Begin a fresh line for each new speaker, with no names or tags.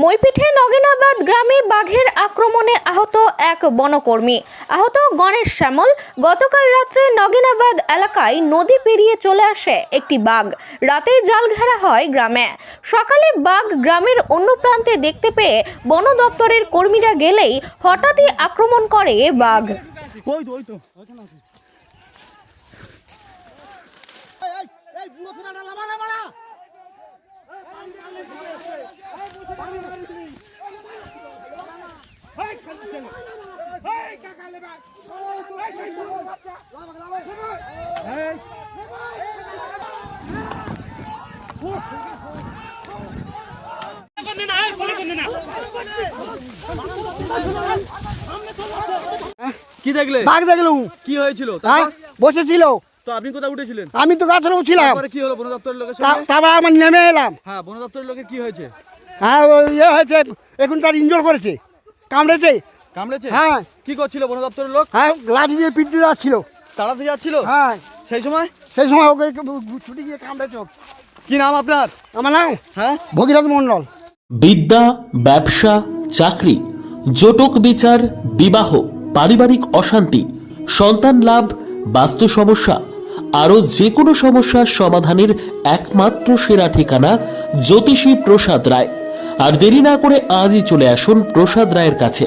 মইপিঠে নগেনাবাদ গ্রামে বাঘের আক্রমণে আহত এক বনকর্মী। আহত গণেশ শ্যামল গতকাল রাত্রে নগেনাবাদ এলাকায় নদী পেরিয়ে চলে আসে একটি বাঘ। রাতে জাল ঘেরা হয় গ্রামে। সকালে বাঘ গ্রামের অন্য প্রান্তে দেখতে পেয়ে বন দপ্তরের কর্মীরা গেলেই হঠাৎই আক্রমণ করে বাঘ।
কি দেখলে?
বাঘ দেখলুম
কি হয়েছিল?
হ্যাঁ বসেছিল।
তো আপনি কোথায় উঠেছিলেন?
আমি তো গাছের ছিলাম।
তারপরে কি হলো? বন দপ্তরের লোকের
তা-
সঙ্গে?
তারপর আমার নেমে এলাম।
হ্যাঁ বন দপ্তরের লোকের কি হয়েছে?
হ্যাঁ ইয়ে হয়েছে এখন তার ইনজোর করেছে কামড়েছে।
কামড়েছে?
হ্যাঁ।
কি করছিল বন দপ্তরের লোক?
হ্যাঁ লাঠি দিয়ে পিট দিয়ে যাচ্ছিল।
তাড়াতে যাচ্ছিল?
হ্যাঁ।
সেই সময়?
সেই সময় ওকে ছুটি গিয়ে কামড়েছে
কি নাম আপনার?
আমার নাম?
হ্যাঁ?
ভগীরথ মণ্ডল।
বিদ্যা ব্যবসা চাকরি জটক বিচার বিবাহ পারিবারিক অশান্তি সন্তান লাভ বাস্তু সমস্যা আরও যে কোনো সমস্যার সমাধানের একমাত্র সেরা ঠিকানা জ্যোতিষী প্রসাদ রায়। আর দেরি না করে আজই চলে আসুন প্রসাদ রায়ের কাছে।